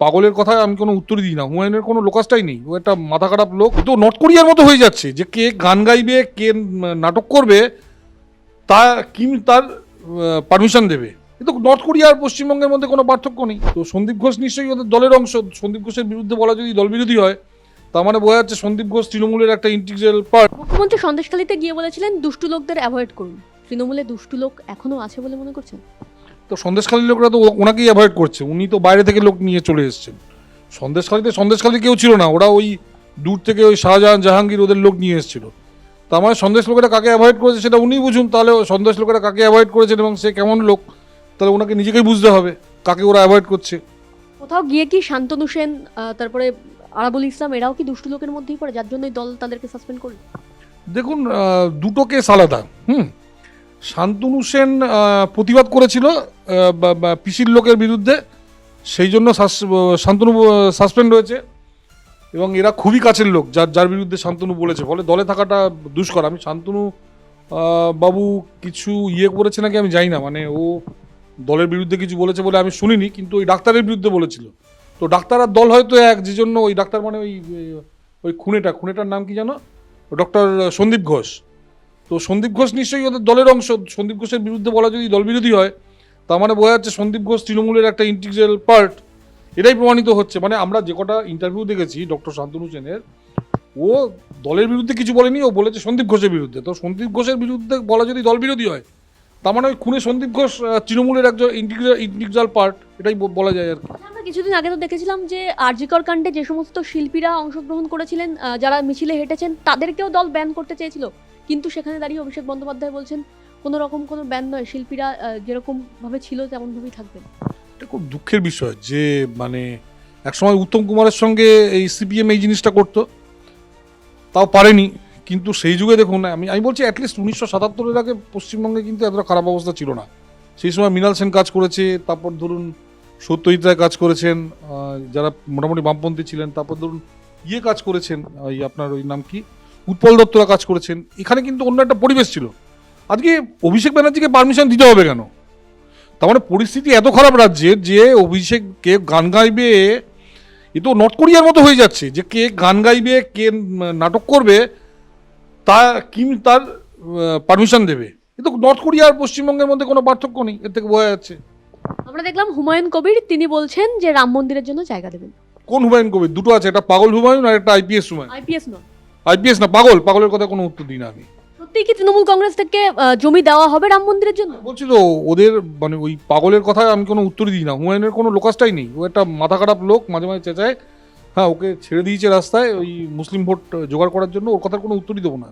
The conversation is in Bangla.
পাগলের কথায় আমি কোনো উত্তর দিই না। হুমায়ুনের কোনো লোকাসটাই নেই। ও একটা মাথা খারাপ লোক। তো নর্থ কোরিয়ার মতো হয়ে যাচ্ছে যে কে গান গাইবে, কে নাটক করবে, তা কিম তার পারমিশন দেবে। কিন্তু নর্থ কোরিয়া আর পশ্চিমবঙ্গের মধ্যে কোনো পার্থক্য নেই। তো সন্দীপ ঘোষ নিশ্চয়ই ওদের দলের অংশ। সন্দীপ ঘোষের বিরুদ্ধে বলা যদি দল বিরোধী হয়, তার মানে বোঝা যাচ্ছে সন্দীপ ঘোষ তৃণমূলের একটা ইন্টিগ্রাল পার্ট মুখ্যমন্ত্রী সন্দেশখালীতে গিয়ে বলেছিলেন, দুষ্টু লোকদের অ্যাভয়েড করুন। তৃণমূলে দুষ্টু লোক এখনও আছে বলে মনে করছেন? তো সন্দেশখালীর লোকরা তো ওনাকেই অ্যাভয়েড করছে। উনি তো বাইরে থেকে লোক নিয়ে চলে এসেছেন। সন্দেশখালীতে সন্দেশখালী কেউ ছিল না। ওরা ওই দূর থেকে ওই শাহজাহান জাহাঙ্গীর ওদের লোক নিয়ে এসেছিল। তার মানে সন্দেশ লোকেরা কাকে অ্যাভয়েড করেছে সেটা উনিই বুঝুন। তাহলে সন্দেশ লোকেরা কাকে অ্যাভয়েড করেছেন এবং সে কেমন লোক? তাহলে ওনাকে নিজেকেই বুঝতে হবে কাকে ওরা অ্যাভয়েড করছে। কোথাও গিয়ে কি শান্তনু সেন তারপরে আরাবুল ইসলাম এরাও কি দুষ্টু লোকের মধ্যেই পড়ে যার জন্যই দল তাদেরকে সাসপেন্ড করল? দেখুন দুটো কেস আলাদা হুম? শান্তনু সেন প্রতিবাদ করেছিল পিসির লোকের বিরুদ্ধে। সেই জন্য শান্তনু সাসপেন্ড হয়েছে। এবং এরা খুবই কাছের লোক, যার যার বিরুদ্ধে শান্তনু বলেছে। ফলে দলে থাকাটা দুষ্কর। আমি শান্তনু বাবু কিছু ইয়ে করেছে নাকি আমি জানি না। মানে ও দলের বিরুদ্ধে কিছু বলেছে বলে আমি শুনিনি, কিন্তু ওই ডাক্তারের বিরুদ্ধে বলেছিল। তো ডাক্তার আর দল হয়তো এক, যে জন্য ওই ডাক্তার মানে ওই ওই খুনেটা। খুনেটার নাম কি জানো ডক্টর সন্দীপ ঘোষ। তো সন্দীপ ঘোষ নিশ্চয়ই ওদের দলের অংশ। সন্দীপ ঘোষের বিরুদ্ধে বলা যদি দল বিরোধী হয়, তার মানে বোঝা যাচ্ছে সন্দীপ ঘোষ তৃণমূলের একটা ইন্টিগ্রাল পার্ট এটাই প্রমাণিত হচ্ছে। মানে আমরা যে কটা ইন্টারভিউ দেখেছি ডক্টর শান্তনু সেনের, ও দলের বিরুদ্ধে কিছু বলেনি, ও বলেছে সন্দীপ ঘোষের বিরুদ্ধে। তো সন্দীপ ঘোষের বিরুদ্ধে বলা যদি দল বিরোধী হয়, তার মানে ওই খুনে সন্দীপ ঘোষ তৃণমূলের একজন ইন্টিগ্রাল ইন্টিগ্রাল পার্ট এটাই বলা যায় আর কি। আমরা কিছুদিন আগে তো দেখেছিলাম যে আরজিকর কাণ্ডে যে সমস্ত শিল্পীরা অংশগ্রহণ করেছিলেন যারা মিছিলে হেঁটেছেন তাদেরকেও দল ব্যান করতে চেয়েছিল। কিন্তু সেখানে দাঁড়িয়ে অভিষেক বন্দ্যোপাধ্যায় বলছেন কোনো রকম কোনো ব্যান নয় শিল্পীরা আহ, যেরকম ভাবে ছিল তেমন ভাবেই থাকবেন। এটা খুব দুঃখের বিষয় যে মানে একসময় উত্তম কুমারের সঙ্গে এই সিপিএম এই জিনিসটা করতো তাও পারেনি। কিন্তু সেই যুগে দেখুন আমি আমি বলছি অ্যাটলিস্ট উনিশশো সাতাত্তরের আগে পশ্চিমবঙ্গে কিন্তু এতটা খারাপ অবস্থা ছিল না। সেই সময় মৃণাল সেন কাজ করেছে, তারপর ধরুন সত্যজিৎ রায় কাজ করেছেন যারা মোটামুটি বামপন্থী ছিলেন, তারপর ধরুন ইয়ে কাজ করেছেন ওই আপনার ওই নাম কি? উৎপল দত্তরা কাজ করেছেন। এখানে কিন্তু অন্য একটা পরিবেশ ছিল। আজকে অভিষেক ব্যানার্জিকে পারমিশন দিতে হবে কেন? তার মানে পরিস্থিতি এত খারাপ রাজ্যের যে অভিষেক কে গান গাইবে, এ তো নর্থ কোরিয়ার মতো হয়ে যাচ্ছে। যে কে গান গাইবে, কে নাটক করবে, তা কিম তার পারমিশন দেবে। এ তো নর্থ কোরিয়া আর পশ্চিমবঙ্গের মধ্যে কোনো পার্থক্য নেই এর থেকে বোঝা যাচ্ছে। আমরা দেখলাম হুমায়ুন কবির তিনি বলছেন যে রাম মন্দিরের জন্য জায়গা দেবেন। কোন হুমায়ুন কবির? দুটো আছে একটা পাগল হুমায়ুন আর একটা আইপিএস হুমায়ুন। আইপিএস নয়। আইপিএস না পাগল? পাগলের কথা কোনো উত্তর দিই না আমি। সত্যি কি তৃণমূল কংগ্রেস থেকে জমি দেওয়া হবে রাম মন্দিরের জন্য? বলছি তো ওদের মানে ওই পাগলের কথায় আমি কোনো উত্তর দিই না। হুমায়ুনের কোনো লোকাসটাই নেই। ও একটা মাথা খারাপ লোক মাঝে মাঝে চেঁচায়। হ্যাঁ ওকে ছেড়ে দিয়েছে রাস্তায় ওই মুসলিম ভোট জোগাড় করার জন্য ওর কথার কোনো উত্তরই দেবো না